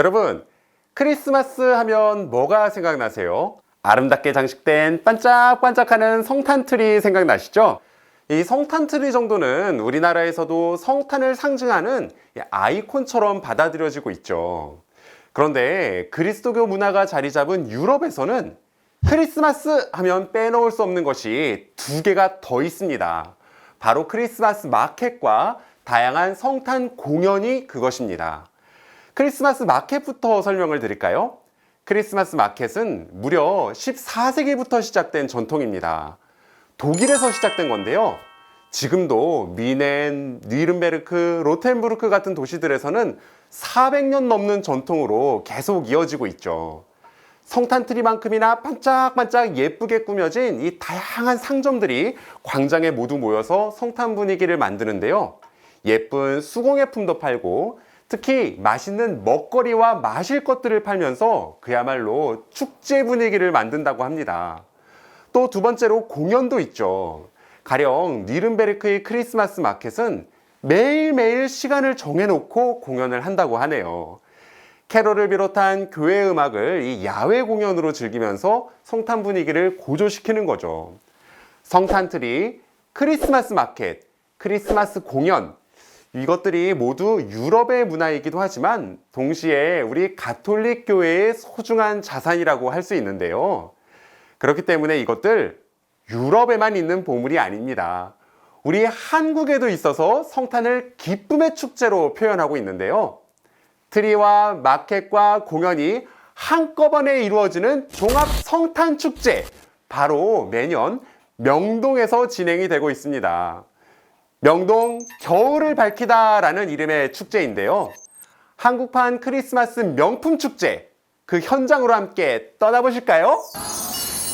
여러분, 크리스마스 하면 뭐가 생각나세요? 아름답게 장식된 반짝반짝하는 성탄트리 생각나시죠? 이 성탄트리 정도는 우리나라에서도 성탄을 상징하는 이 아이콘처럼 받아들여지고 있죠. 그런데 그리스도교 문화가 자리 잡은 유럽에서는 크리스마스 하면 빼놓을 수 없는 것이 두 개가 더 있습니다. 바로 크리스마스 마켓과 다양한 성탄 공연이 그것입니다. 크리스마스 마켓부터 설명을 드릴까요? 크리스마스 마켓은 무려 14세기부터 시작된 전통입니다. 독일에서 시작된 건데요. 지금도 미넨, 뉘른베르크, 로텐부르크 같은 도시들에서는 400년 넘는 전통으로 계속 이어지고 있죠. 성탄 트리만큼이나 반짝반짝 예쁘게 꾸며진 이 다양한 상점들이 광장에 모두 모여서 성탄 분위기를 만드는데요. 예쁜 수공예품도 팔고 특히 맛있는 먹거리와 마실 것들을 팔면서 그야말로 축제 분위기를 만든다고 합니다. 또 두 번째로 공연도 있죠. 가령 니른베르크의 크리스마스 마켓은 매일매일 시간을 정해놓고 공연을 한다고 하네요. 캐롤을 비롯한 교회 음악을 이 야외 공연으로 즐기면서 성탄 분위기를 고조시키는 거죠. 성탄 트리, 크리스마스 마켓, 크리스마스 공연, 이것들이 모두 유럽의 문화이기도 하지만 동시에 우리 가톨릭 교회의 소중한 자산이라고 할 수 있는데요. 그렇기 때문에 이것들 유럽에만 있는 보물이 아닙니다. 우리 한국에도 있어서 성탄을 기쁨의 축제로 표현하고 있는데요. 트리와 마켓과 공연이 한꺼번에 이루어지는 종합 성탄 축제, 바로 매년 명동에서 진행이 되고 있습니다. 명동 겨울을 밝히다라는 이름의 축제인데요. 한국판 크리스마스 명품 축제, 그 현장으로 함께 떠나보실까요?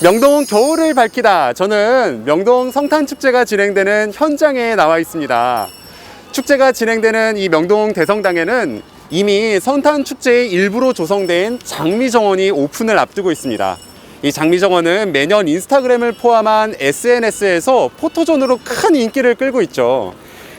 명동 겨울을 밝히다. 저는 명동 성탄 축제가 진행되는 현장에 나와 있습니다. 축제가 진행되는 이 명동 대성당에는 이미 성탄 축제의 일부로 조성된 장미 정원이 오픈을 앞두고 있습니다. 이 장미 정원은 매년 인스타그램을 포함한 SNS에서 포토존으로 큰 인기를 끌고 있죠.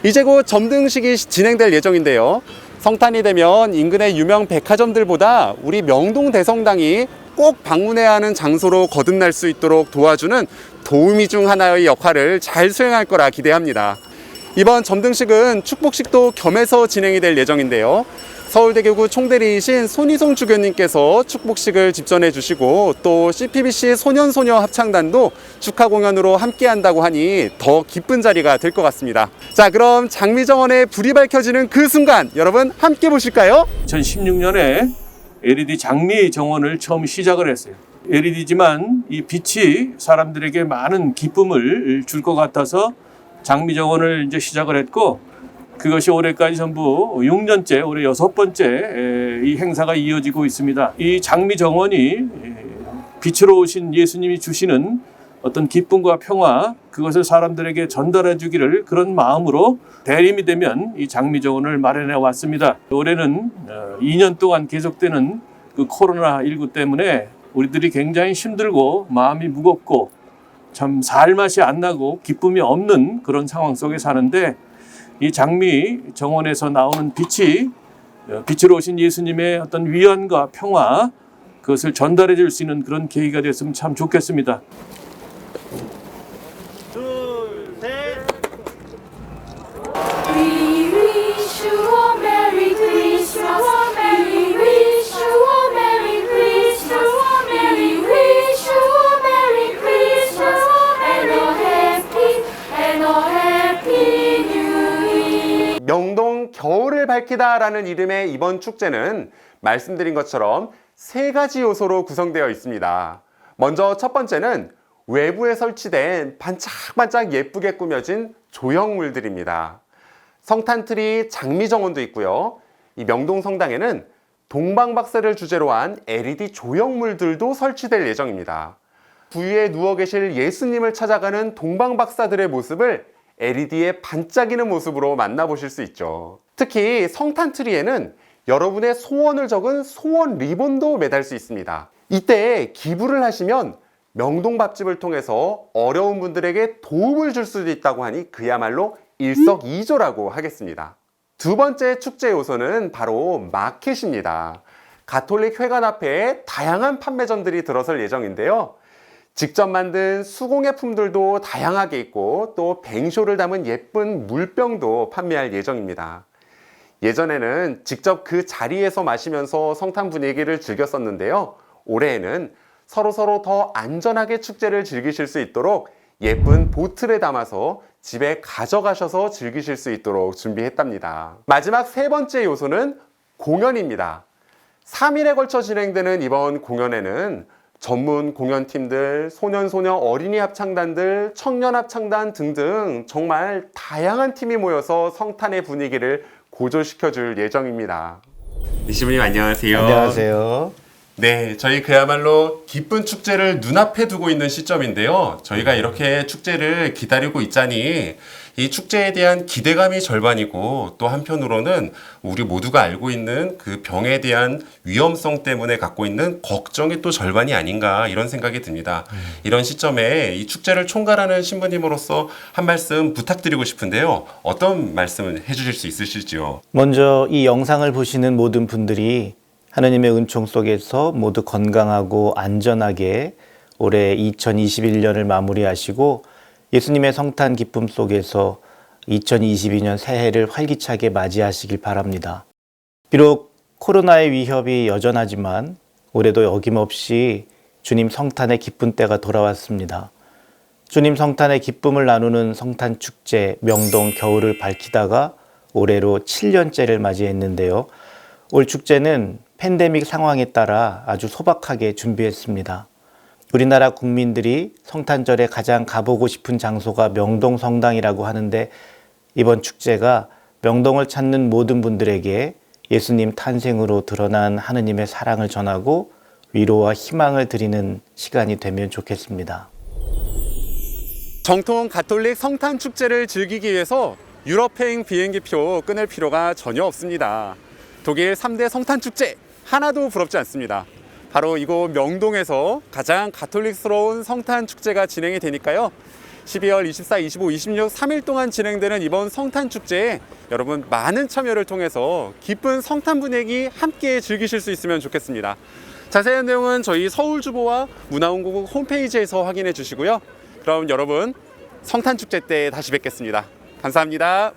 이제 곧 점등식이 진행될 예정인데요. 성탄이 되면 인근의 유명 백화점들보다 우리 명동 대성당이 꼭 방문해야 하는 장소로 거듭날 수 있도록 도와주는 도우미 중 하나의 역할을 잘 수행할 거라 기대합니다. 이번 점등식은 축복식도 겸해서 진행이 될 예정인데요. 서울대교구 총대리이신 손희송 주교님께서 축복식을 집전해 주시고 또 CPBC 소년소녀 합창단도 축하 공연으로 함께 한다고 하니 더 기쁜 자리가 될 것 같습니다. 자, 그럼 장미정원에 불이 밝혀지는 그 순간 여러분 함께 보실까요? 2016년에 LED 장미 정원을 처음 시작을 했어요. LED지만 이 빛이 사람들에게 많은 기쁨을 줄 것 같아서 장미 정원을 이제 시작을 했고 그것이 올해까지 전부 6년째, 올해 여섯 번째 에, 이 행사가 이어지고 있습니다. 이 장미 정원이 에, 빛으로 오신 예수님이 주시는 어떤 기쁨과 평화 그것을 사람들에게 전달해 주기를 그런 마음으로 대림이 되면 이 장미 정원을 마련해 왔습니다. 올해는 어, 2년 동안 계속되는 그 코로나 19 때문에 우리들이 굉장히 힘들고 마음이 무겁고 참 살맛이 안 나고 기쁨이 없는 그런 상황 속에 사는데 이 장미 정원에서 나오는 빛이 어, 빛으로 오신 예수님의 어떤 위안과 평화 그것을 전달해 줄 수 있는 그런 계기가 됐으면 참 좋겠습니다. 밝히다라는 이름의 이번 축제는 말씀드린 것처럼 세 가지 요소로 구성되어 있습니다. 먼저 첫 번째는 외부에 설치된 반짝반짝 예쁘게 꾸며진 조형물들입니다. 성탄트리 장미정원도 있고요. 이 명동 성당에는 동방박사를 주제로 한 LED 조형물들도 설치될 예정입니다. 부위에 누워 계실 예수님을 찾아가는 동방박사들의 모습을 LED에 반짝이는 모습으로 만나보실 수 있죠. 특히 성탄 트리에는 여러분의 소원을 적은 소원 리본도 매달 수 있습니다. 이때 기부를 하시면 명동밥집을 통해서 어려운 분들에게 도움을 줄 수도 있다고 하니 그야말로 일석이조라고 하겠습니다. 두 번째 축제 요소는 바로 마켓입니다. 가톨릭 회관 앞에 다양한 판매점들이 들어설 예정인데요. 직접 만든 수공예품들도 다양하게 있고 또 뱅쇼를 담은 예쁜 물병도 판매할 예정입니다. 예전에는 직접 그 자리에서 마시면서 성탄 분위기를 즐겼었는데요. 올해에는 서로 서로 더 안전하게 축제를 즐기실 수 있도록 예쁜 보틀에 담아서 집에 가져가셔서 즐기실 수 있도록 준비했답니다. 마지막 세 번째 요소는 공연입니다. 3일에 걸쳐 진행되는 이번 공연에는 전문 공연팀들, 소년소녀 어린이 합창단들, 청년 합창단 등등 정말 다양한 팀이 모여서 성탄의 분위기를 고조시켜 줄 예정입니다. 이시부님 안녕하세요. 안녕하세요. 네, 저희 그야말로 기쁜 축제를 눈앞에 두고 있는 시점인데요. 저희가 이렇게 축제를 기다리고 있자니 이 축제에 대한 기대감이 절반이고 또 한편으로는 우리 모두가 알고 있는 그 병에 대한 위험성 때문에 갖고 있는 걱정이 또 절반이 아닌가 이런 생각이 듭니다. 이런 시점에 이 축제를 총괄하는 신부님으로서 한 말씀 부탁드리고 싶은데요. 어떤 말씀을 해주실 수 있으실지요? 먼저 이 영상을 보시는 모든 분들이 하나님의 은총 속에서 모두 건강하고 안전하게 올해 2021년을 마무리하시고 예수님의 성탄 기쁨 속에서 2022년 새해를 활기차게 맞이하시길 바랍니다. 비록 코로나의 위협이 여전하지만 올해도 어김없이 주님 성탄의 기쁜 때가 돌아왔습니다. 주님 성탄의 기쁨을 나누는 성탄 축제 명동 겨울을 밝히다가 올해로 7년째를 맞이했는데요. 올 축제는 팬데믹 상황에 따라 아주 소박하게 준비했습니다. 우리나라 국민들이 성탄절에 가장 가보고 싶은 장소가 명동 성당이라고 하는데 이번 축제가 명동을 찾는 모든 분들에게 예수님 탄생으로 드러난 하느님의 사랑을 전하고 위로와 희망을 드리는 시간이 되면 좋겠습니다. 정통 가톨릭 성탄 축제를 즐기기 위해서 유럽행 비행기표 끊을 필요가 전혀 없습니다. 독일 3대 성탄 축제 하나도 부럽지 않습니다. 바로 이곳 명동에서 가장 가톨릭스러운 성탄 축제가 진행이 되니까요. 12월 24, 25, 26, 3일 동안 진행되는 이번 성탄 축제에 여러분 많은 참여를 통해서 기쁜 성탄 분위기 함께 즐기실 수 있으면 좋겠습니다. 자세한 내용은 저희 서울주보와 문화원국 홈페이지에서 확인해 주시고요. 그럼 여러분 성탄 축제 때 다시 뵙겠습니다. 감사합니다.